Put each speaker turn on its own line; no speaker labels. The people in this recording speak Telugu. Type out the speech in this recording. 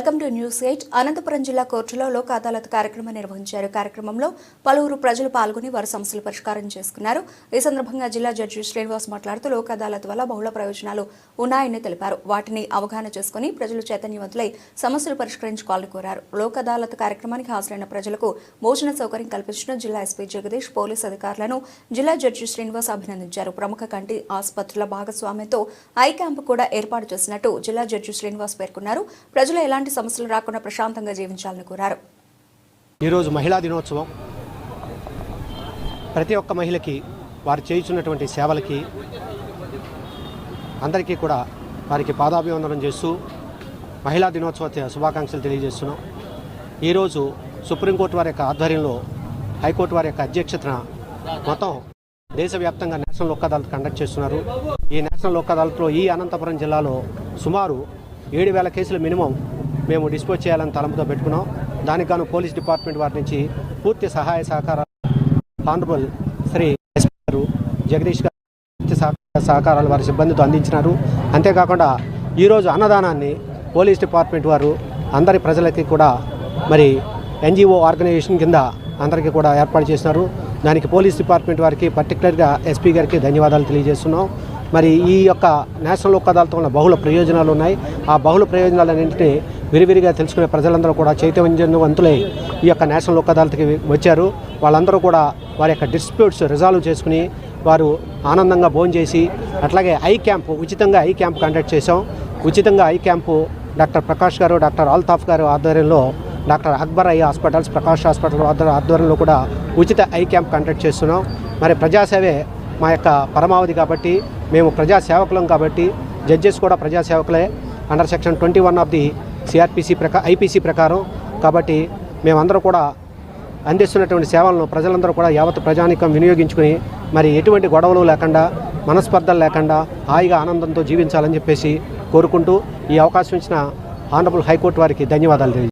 Welcome to news eight. Anantapuram జిల్లా కోర్టులో లోక్ అదాలత్ కార్యక్రమం నిర్వహించారు. కార్యక్రమంలో పలువురు ప్రజలు పాల్గొని వారి సమస్యలు పరిష్కారం చేసుకున్నారు. ఈ సందర్భంగా జిల్లా జడ్జి శ్రీనివాస్ మాట్లాడుతూ లోక్ అదాలత్ వల్ల బహుళ ప్రయోజనాలు ఉన్నాయని తెలిపారు. వాటిని అవగాహన చేసుకుని ప్రజలు చైతన్యవంతులై సమస్యలు పరిష్కరించుకోవాలని కోరారు. లోక్ అదాలత్ కార్యక్రమానికి హాజరైన ప్రజలకు భోజన సౌకర్యం కల్పించిన జిల్లా ఎస్పీ జగదీష్ పోలీస్ అధికారులను జిల్లా జడ్జి శ్రీనివాస్ అభినందించారు. ప్రముఖ కంటి ఆసుపత్రుల భాగస్వామ్యంతో ఐ క్యాంప్ కూడా ఏర్పాటు చేసినట్టు జిల్లా జడ్జి శ్రీనివాస్ పేర్కొన్నారు. ప్రజలు ఎలాంటి సమస్యలు రాకుండా ప్రశాంతంగా జీవించాలని కోరారు.
ఈరోజు మహిళా దినోత్సవం. ప్రతి ఒక్క మహిళకి వారు చేయుచున్నటువంటి సేవలకి అందరికీ కూడా వారికి పాదాభివందనం చేస్తూ మహిళా దినోత్సవ శుభాకాంక్షలు తెలియజేస్తున్నాం. ఈరోజు సుప్రీంకోర్టు వారి యొక్క ఆధ్వర్యంలో హైకోర్టు వారి యొక్క అధ్యక్షతన మొత్తం దేశవ్యాప్తంగా నేషనల్ లోక్ అదాలత్ కండక్ట్ చేస్తున్నారు. ఈ నేషనల్ లోక్ అదాలత్లో ఈ అనంతపురం జిల్లాలో సుమారు ఏడు వేల కేసులు మినిమం మేము డిస్పోజ్ చేయాలని తలంపుతో పెట్టుకున్నాం. దానికి గాను పోలీస్ డిపార్ట్మెంట్ వారి నుంచి పూర్తి సహాయ సహకారాలు ఆనరబుల్ శ్రీ ఎస్పీ గారు జగదీష్ గారు పూర్తి సహకారాలు వారి సిబ్బందితో అందించినారు. అంతేకాకుండా ఈరోజు అన్నదానాన్ని పోలీస్ డిపార్ట్మెంట్ వారు అందరి ప్రజలకి కూడా మరి ఎన్జిఓ ఆర్గనైజేషన్ కింద అందరికీ కూడా ఏర్పాటు చేసినారు. దానికి పోలీస్ డిపార్ట్మెంట్ వారికి పర్టికులర్గా ఎస్పీ గారికి ధన్యవాదాలు తెలియజేస్తున్నాం. మరి ఈ యొక్క నేషనల్ ఒక్కదాలతో ఉన్న బహుళ ప్రయోజనాలు ఉన్నాయి. ఆ బహుళ ప్రయోజనాలన్నింటినీ విరివిరిగా తెలుసుకునే ప్రజలందరూ కూడా చైతన్యవంతులై ఈ యొక్క నేషనల్ లోక్ అదాలత్కి వచ్చారు. వాళ్ళందరూ కూడా వారి యొక్క డిస్ప్యూట్స్ రిజాల్వ్ చేసుకుని వారు ఆనందంగా భోజనం చేసి అట్లాగే ఐ క్యాంపు ఉచితంగా ఐ క్యాంప్ కండక్ట్ చేశాం. ఉచితంగా ఐ క్యాంపు డాక్టర్ ప్రకాష్ గారు డాక్టర్ అల్తాఫ్ గారు ఆధ్వర్యంలో doctor Akbar eye hospitals Prakash hospital ఆధ్వర్యంలో కూడా ఉచిత ఐ క్యాంప్ కండక్ట్ చేస్తున్నాం. మరి ప్రజాసేవే మా యొక్క పరమావధి కాబట్టి మేము ప్రజాసేవకులం కాబట్టి జడ్జెస్ కూడా ప్రజా సేవకులే under section twenty one of the CrPC ప్రకా IPC ప్రకారం కాబట్టి మేమందరూ కూడా అందిస్తున్నటువంటి సేవలను ప్రజలందరూ కూడా యావత్ ప్రజానికం వినియోగించుకుని మరి ఎటువంటి గొడవలు లేకుండా మనస్పర్ధలు లేకుండా హాయిగా ఆనందంతో జీవించాలని చెప్పేసి కోరుకుంటూ ఈ అవకాశం ఇచ్చిన ఆనరబుల్ హైకోర్టు వారికి ధన్యవాదాలు